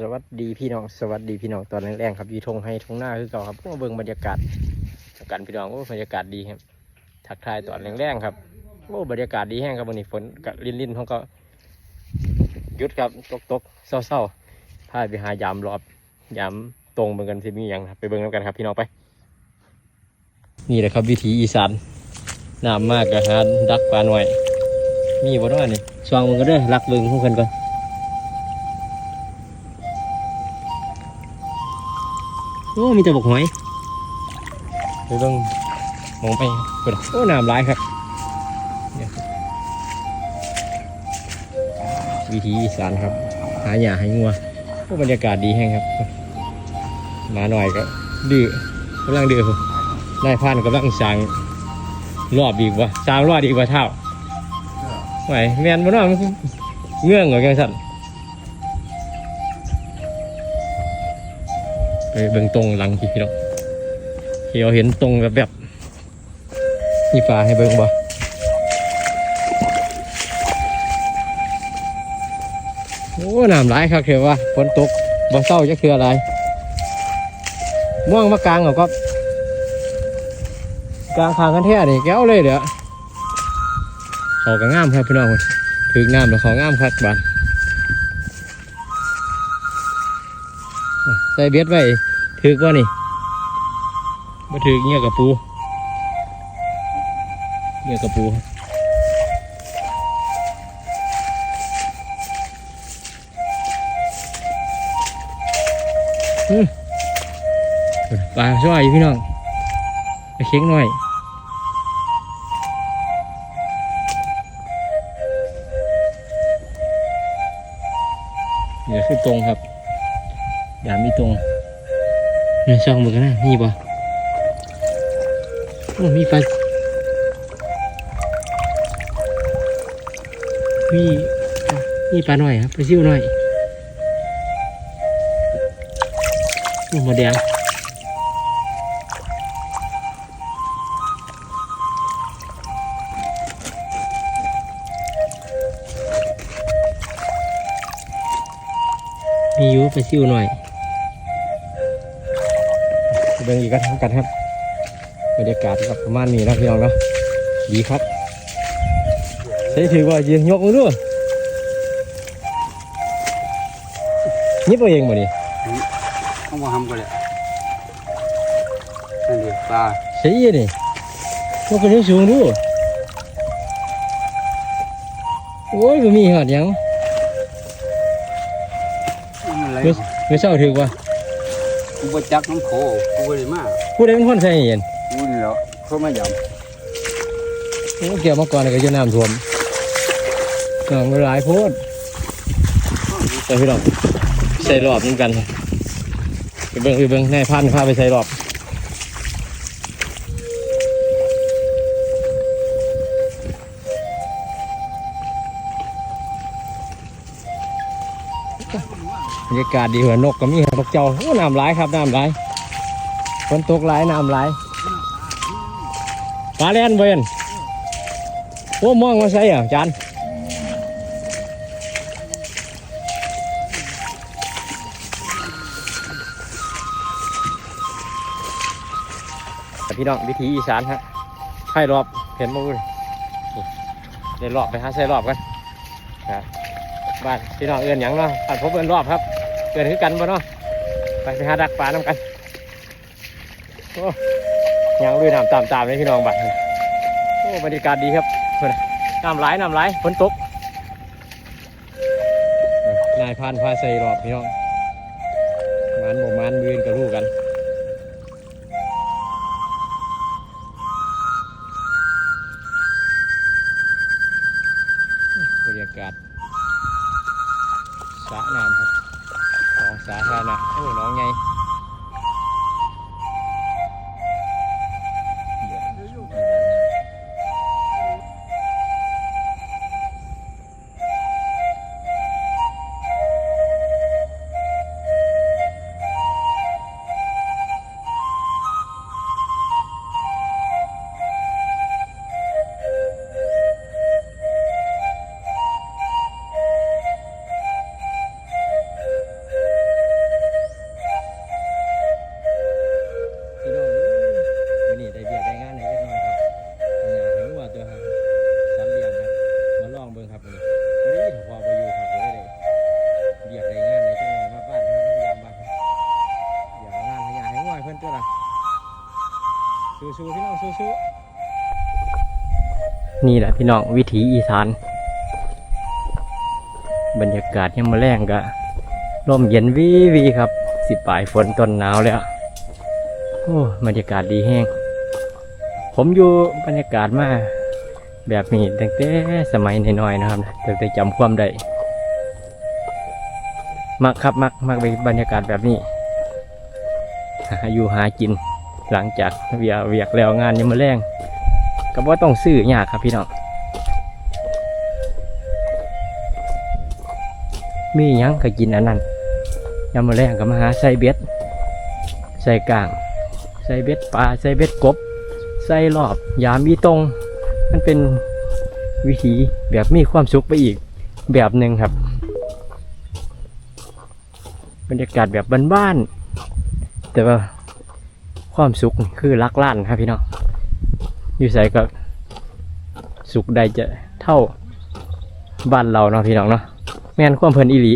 สวัสดีพี่น้องสวัสดีพี่น้องตอนแรงๆครับอยู่ทงให้ทงหน้าคือเก่าครับมาเบิ่งบรรยากาศกันพี่น้องโอ้บรรยากาศดีครับทักทายตอนแรงๆครับโอ้บรรยากาศดีแห้งครับวันนี้ฝนกับลินลินๆเขาก็หยุดครับตกตกเศร้าๆพาไปหายามรอบยามตรงเหมือนกันที่มีอย่างไปเบิ่งกันครับพี่น้องไป นี่แหละครับวิถีอีสานน้ำมากกับหาดักปลาหน่อย มีบ่น้อยนี่สว่างมันก็เด้รักเบิ่งพวกกันก่อน โอ้มีแต่บกหอยไปเบิ่งมองไปเปิดโอ้น้ำร้ายครับเนี่ยครับวิธีอีสานครับ หาหญ้าให้งัวโอ้บรรยากาศดีแห้งครับ มาหน่อยก็ดื้อกำลังดื้อผมนายพรานกำลังสั่งรอบอีกวะสร้างรอบอีกวะเท่าไหวแมนบ่เนาะมันเงื่องเหรอแกงสั่น ไปเบิ่งตรงหลังพี่พี่น้องที่เราเห็นตรงแบบแบบมีปลาให้เบิ่งบ่โอ้น้ำไหลายครับเถอะว่าฝนตกบ่เศร้าจะคืออะไรม่วงมากลางเหรอครับกลางทางกันแท้นี่แก้วเลยเด้อเขาก็งามครับพี่น้องถึงน้ำแล้วเขางามครับบาน ใส่เบ็ดไว้ถือกว่านี่มาถือเงี้ยกับปูเงี้ยกับปูปลาช่วยอยู่พี่น้องไปเค้งหน่อยเดี๋ยวขึ้นตรงครับ อย่ามีตรงเนี่ช่องมือกันนะนี่บ่โอ้มีปลามีมีปลาหน่อยครับปลาซิวหน่อยโอ้หมาแดงมีอยู่ปลาซิวหน่อย เบิ่งอีกกันกันครับบรรยากาศครับประมาณนี้นะพี่น้องเนาะดีครับใช้ถือว่ายืนยกมือด้วยยิบเอาเองมาดิ không có hầm cái này này đi ba ใช้ยี่นี่ยกกันยกสูงดูโอ้ยบ่มีหอดหยัง nó lấy เมื่อเมื่อเช้าถือว่า cũng có chắc nó khổ cũng có đi mà ผู้ใดเป็นคนใส่เย็น cũng đi đó không có giảm โอ้เกี่ยวมาก่อนก็จะน้ำท่วมน้ำมันหลายโพดแต่พี่น้องใส่รอบเหมือนกันไปเบิ่งไปเบิ่งนายพันพาไปใส่รอบ บรรยากาศดีเหัวนกก็มีครับนกเจ้าโอ้น้ำไหลครับน้ำไหลฝนตกไหลน้ำไหลปลาแล่นเวนโอ้มองมาใส่อะจานพี่น้องวิธีอีสานฮะให้รอบเห็นมั้ยเดี๋ยวรอบไปหาใส่รอบกันครั บ้านพี่น้องเอื้อนหยังเนาะผ่านพบเอื้อนรอบครับเอื้อนคือกันบ่เนาะไปไปหาดักปลาน้ำกันโอ้ยังด้วยน้ำตามตามๆเลยพี่น้องบ้าโอ้บรรยากาศดีครับน้ำไหลน้ำไหลฝนตกนายพานพาใส่รอบพี่น้องมันบ่มันเวียน น้ำครับของสาธารณะโอ้น้องไง สู้ๆพี่น้องสู้ๆนี่แหละพี่น้องวิถีอีสาน บรรยากาศยังมาแรงกะลมเย็นวีวีครับ สิปลายฝนต้นหนาวแล้วโอ้บรรยากาศดีแห้ง ผมอยู่บรรยากาศมาแบบนี้ตั้งแต่สมัยน้อยๆนะครับตั้งแต่จำความได้มักครับมักมักไปบรรยากาศแบบนี้ หาอยู่หากินหลังจากเวียเวียกแล้วงานยังมาแรงก็ว่าต้องซื้อยากครับพี่น้องมียังก็กินอันนั้นยามมาแรงก็มาหาใส่เบ็ดใส่กลาง ใส่เบ็ดปลาใส่เบ็ดกบ ใส่รอบยามมีตรงมันเป็นวิธีแบบมีความสุขไปอีกแบบหนึ่งครับ บรรยากาศแบบบ้านๆ แต่ว่าความสุขคือรักล้านครับพี่น้องอยู่ใส่ก็สุขใดจะเท่าบ้านเราเนาะพี่น้องเนาะแม่นความเพลินอีหลี